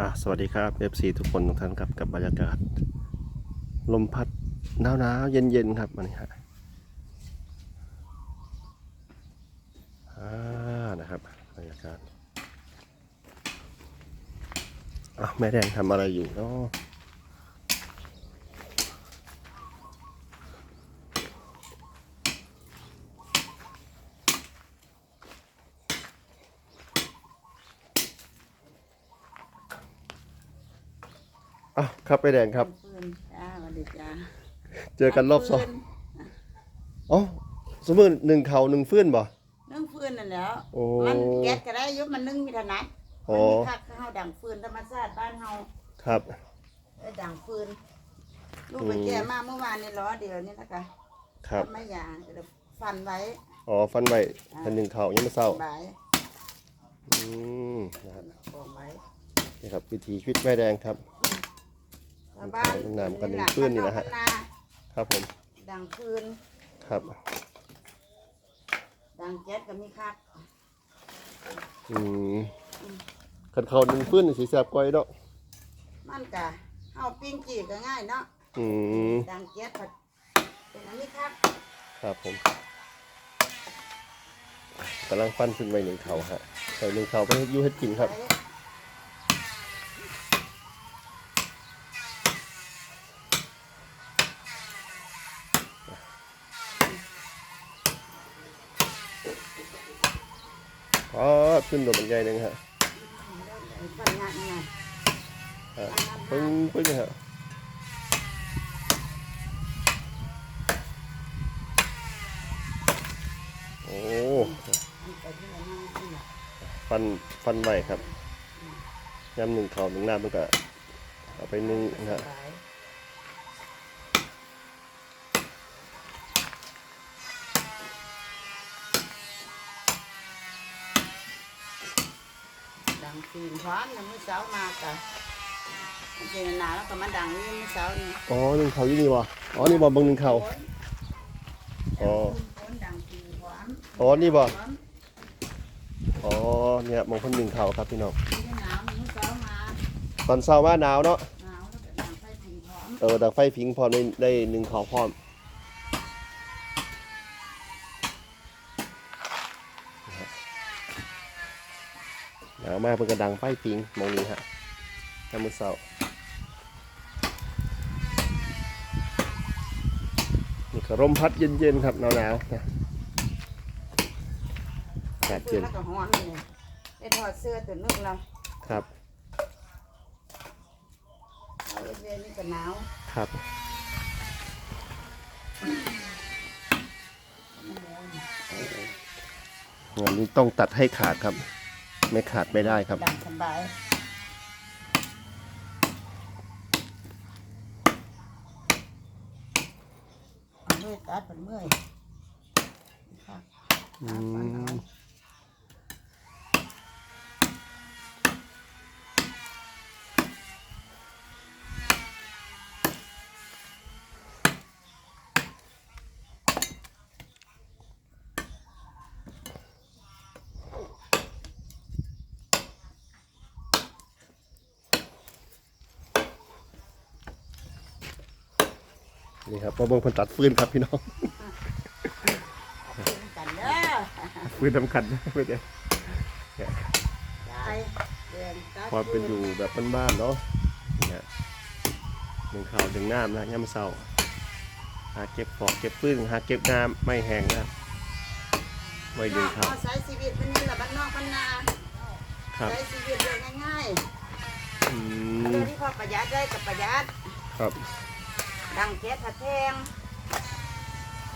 อะสวัสดีครับ FC ทุกคนทุกท่านครับกับบรรยากาศ ลมพัดหนาวหนาวๆเย็นเย็นๆครับวันนี้ฮะอ่านะครับบรรยากาศอะแม่แดงทำอะไรอยู่เนาะ อะครับแม่แดงครับฟืนจ้าสวัสดีจ้าเจอกันรอบสองอ๋อสมมติหนึ่งเขาหนึ่งฟื้นบ่ นึ่งฟืนนั่นแหล้วโอ้มันแก๊สก็ได้อยุบมันนึ่งมีถนัดโอ้ มันมีคักเฮาดังฟืนธรรมชาติบ้านเฮาครับได้ดังฟืนลูกไปแก่มาเมื่อวานนี่ล้อเดียวนี่นะคะครับ ทำไม่ยางก็เลยฟันไว้อ๋อฟันไว้พันหนึ่งเขายังไม่เศร้าบายอืมนะครับกองไว้ นี่ครับวิถีชีวิตแม่แดงครับชาว บ้านน้ำกันนึ่งฟืนนี่นะฮะบ้าอกบ้านาครับผมดังฟืนครับ ดังแก๊สก็มีคักอืมขันเขาหนึ่งฟื้นนี่สีแสบกว่าอยเนาะมันก็เฮาปิ้งจีก็ง่ายเนาะอืมดังแก๊สก็เป็นอันนี้คักครับผมกำลังฟันขึ้นไว้หนึ่งเขาฮะใส่หนึ่งเขาไปให้อยูให้กินครับ ไว้ อ๋อ ขึ้นตัวมันใหญ่หนึ่งฮะฟันงานนี่ไงฮะปึ้งปึ้งฮะโอ้ฟันฟันใหม่ครับยำหนึ่งเขาหนึ่งน้ำมันก็เอาไปนึ่งนะ ฮะสายดังตีนพร้อมนะมื้อเช้ามากะมันเป็นหนาแล้วก็มาดังนี่มื้อเช้านี่อ๋อหนึ่งเขายี่นี่วะอ๋อนี่บ่เบิ่งหนึ่งเขาอ๋อคนดังตีนพร้อมอ๋อนี่บ่พร้อมอ๋อเนี่ยมองคนหนึ่งเขาครับพี่น้องที่หนาวมื้อเช้ามาตอนเช้าว่าหนาวเนาะหนาวแล้วก็ดังไฟตีนพร้อมเออดังไฟพิงพร้อมได้ได้หนึ่งเขาพร้อม หนาวมากเพิ่นก็ดังไฟพิงมองนี้ฮะยามมื้อเช้านี่ก็ร่มพัดเย็นๆครับหนาวๆนะอากาศเพื่เย็อนแล้วก็ฮ้อนเลยได้ถอดเสื้อตัวนึงแล้วครับเอาเย็นๆนี่ก็หนาวครับงานนี้ต้องตัดให้ขาดครับ ไม่ขาดไม่ได้ครับ ดังสบายเอาเมื่อยตัดเป็นเมื่อยค่ะอืม นี่ครับมาเบิ่งคนตัดฟืนครับพี่น้องกินกันเด้อฟืนสำคัญนะเพื่อนได้เดือนตัดความเป็นอยู่แบบบ้านๆเนาะเนี่ยหนึ่งข่าวหนึ่งน้ำนะย่ำเศร้าหาเก็บปอกเก็บฟืนหาเก็บน้ำไม่แห้งนะไว้หนึ่งข่าวเอาใช้ชีวิตมันนี่แหละบ้านนอกบ้านนาครับใช้ชีวิตเลยง่ายอืๆมเรื่องที่พอประหยัดได้กับประหยัดครับ ดังแก๊สผัดแพง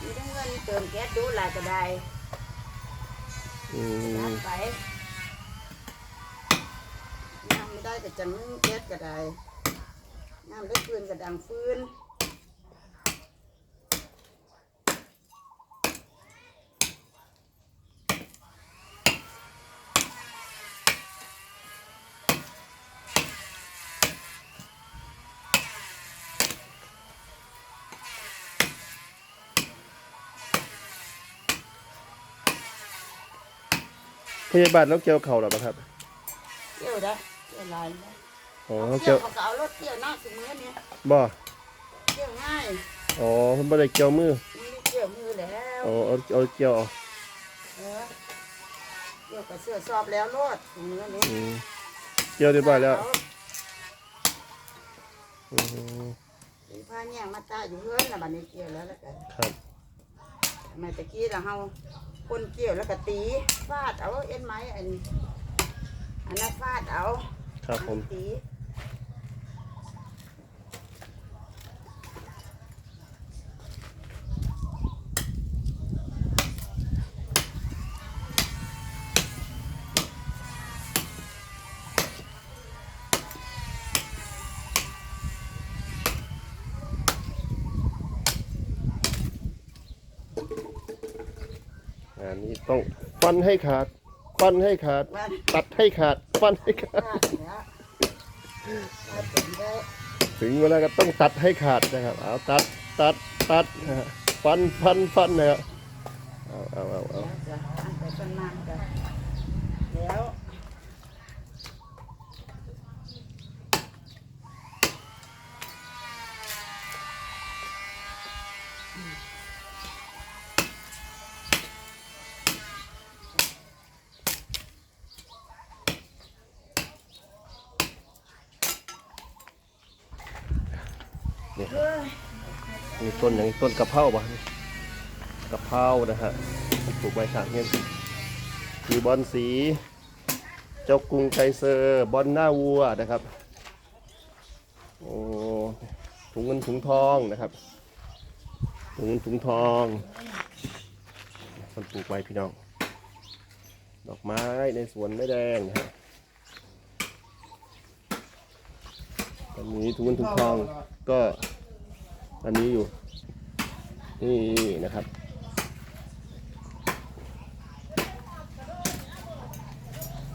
มีทั้งเงินเติมแก๊สดูหลายก็ได้อืยัมดไปน้ำไม่ได้ก็จังแก๊สก็ได้น้ำได้ฟืนก็ดังฟืน พยาบาลแล้วเกี่ยวเข่าหรอเปล่าครับเที่ยวได้เที่ยวหลายได้อ๋อเกี่เกี่ยยววเขาก็เอารถเกี่ยวเนาะสมือนี้บ่เกี่ยวง่ายอ๋อเพิ่นบ่ได้เกี่ยวมือมันไม่เกี่ยวมือแล้วอ๋อเอาเอาเกี่ยวเอาเออเกี่ยวกับเสื้อสอบแล้วรถสมือนี้อืมเกี่ยวเรียบร้อยแล้วอืมสีผ้าแย่งมาตาอยู่เพื่อนนะบัดนี้เกี่ยวแล้วแล้วกันครับทำไมตะกี้เราเฮา คนเกี่ยวแล้วก็ตีฟาดเอาเอ็นไม้อันอันนั้นฟาดเอาครับผม ตี อั นนี้ต้องฟันให้ขาด ฟันให้ขาดว่าตัดให้ขาด ฟันให้ขาดฟาดแล้วฟาดเป็นได้ถึงเวลาก็ต้องตัดให้ขาดนะครับ เอาตัดตัดตัดนะฮะฟันฟันฟันนะครับเอาเอาเอาเอา นี่มีต้นอย่างต้นกะเพราบ่กะเพรานะฮะปลูกไว้ข้างเงี้ยมีบอนสี เจ้ากรุงไกเซอร์บอนหน้าวัวนะครับโอ้ถุงเงินถุงทองนะครับถุงเงินถุงทองคนปลูกไว้พี่น้องดอกไม้ในสวนไม่แดงนะฮะตอนนี้ถุงเงินถุงทอง ก็อันนี้อยู่ นี่นะครับ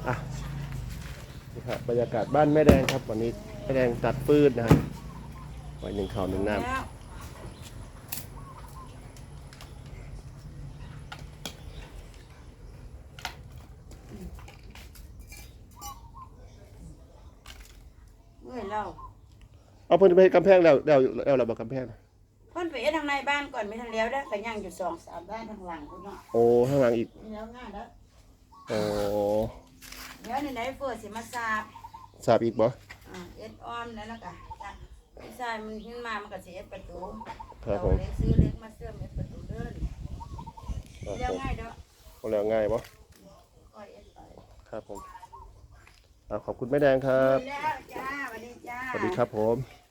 อะนี่ครับบรรยากาศบ้านแม่แดงครับ วันนี้แม่แดงตัดปืนนะฮะไว้หนึ่งข่าวหนึ่งน้ำล้วเมื่อยเราำ เอาเพิ่นไปเฮ็ดกำแพงแล้วแล้วแล้วเราบอกกำแพงนะเพิ่นไปเอ็ดทางในบ้านก่อนไม่ทันแล้วได้อก็ยังอยู่สองสามบ้านทางหลังพุ่นเนาะโอ้ข้างหลังอีกนี่แล้วง่ายแล้วโอ้เดี๋ยวในไหนเฟิร์สิมาสาบทราบอีกบ่อ่าเอ็ดออมแล้วแล้วก็จ้ะพี่ชายมันขึ้นมามันก็สิเอ็ดประตูครับผเรามเลยซื้อเล็กมาเสื่อมเอ็ดประตูเดินครับเดี๋ยวผมง่ายเด้อเอาแล้วง่ายบ่ก้อยเอ็ดไปครับผมอะขอบคุณแม่แดงครับ แล้วจ้าสวัสดีจ้า สวัสดีครับผม